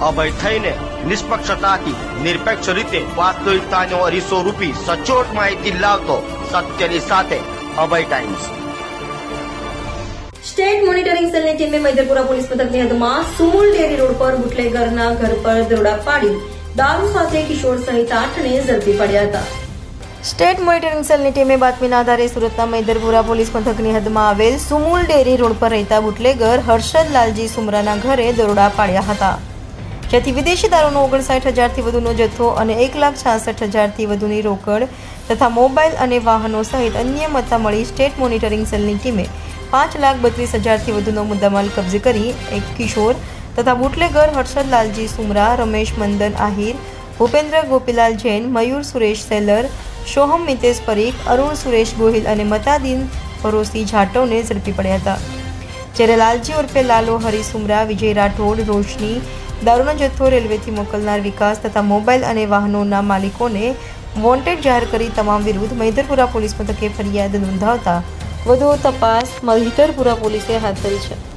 અભય થઈને નિષ્પક્ષતાથી, નિરપેક્ષ રીતે વાસ્તવિકતાનો અરીસો રૂપી સચોટ માહિતી લાવતો સત્યની સાથે અભય ટાઈમ્સ સ્ટેટ મોનિટરિંગ સેલની ટીમે મૈદરપુરા પોલીસ મથકની હદમાં સુમુલ ડેરી રોડ પર બુટલેગરના ઘર પર દરોડા પાડી દારૂ સાથે કિશોર સહિત આઠને ઝડપી પડ્યા હતા. સ્ટેટ મોનિટરિંગ સેલની ટીમે બાતમીના આધારે સુરતના મૈદરપુરા પોલીસ મથકની હદમાં આવેલ સુમુલ ડેરી રોડ પર રહેતા બુટલેગર હર્ષદ લાલજી સુમરાના ઘરે દરોડા પાડ્યા હતા. જેથી વિદેશી દારૂનો ઓગણસાઠ હજારથી વધુનો જથ્થો અને એક લાખ છાસઠ હજારથી વધુની રોકડ તથા મોબાઈલ અને વાહનો સહિત અન્ય મત્તા મળી સ્ટેટ મોનિટરિંગ સેલની ટીમે પાંચ લાખ બત્રીસ હજારથી વધુનો મુદ્દામાલ કબજે કરી એક કિશોર તથા બુટલેગર હર્ષદ લાલજી સુમરા, રમેશ મંદન આહિર, ભૂપેન્દ્ર ગોપીલાલ જૈન, મયુર સુરેશ સેલર, સોહમ મિતેશ પરીખ, અરુણ સુરેશ ગોહિલ અને મતાદીન ભરોસી જાટવને ઝડપી પડ્યા હતા. જ્યારે લાલજી ઉર્ફે લાલો હરી સુમરા, વિજય રાઠોડ, રોશની દારૂનો જથ્થો રેલવેથી મોકલનાર વિકાસ તથા મોબાઈલ અને વાહનોના માલિકોને વોન્ટેડ જાહેર કરી તમામ વિરુદ્ધ મહિધરપુરા પોલીસ મથકે ફરિયાદ નોંધાવતા વધુ તપાસ મહિધરપુરા પોલીસે હાથ ધરી છે.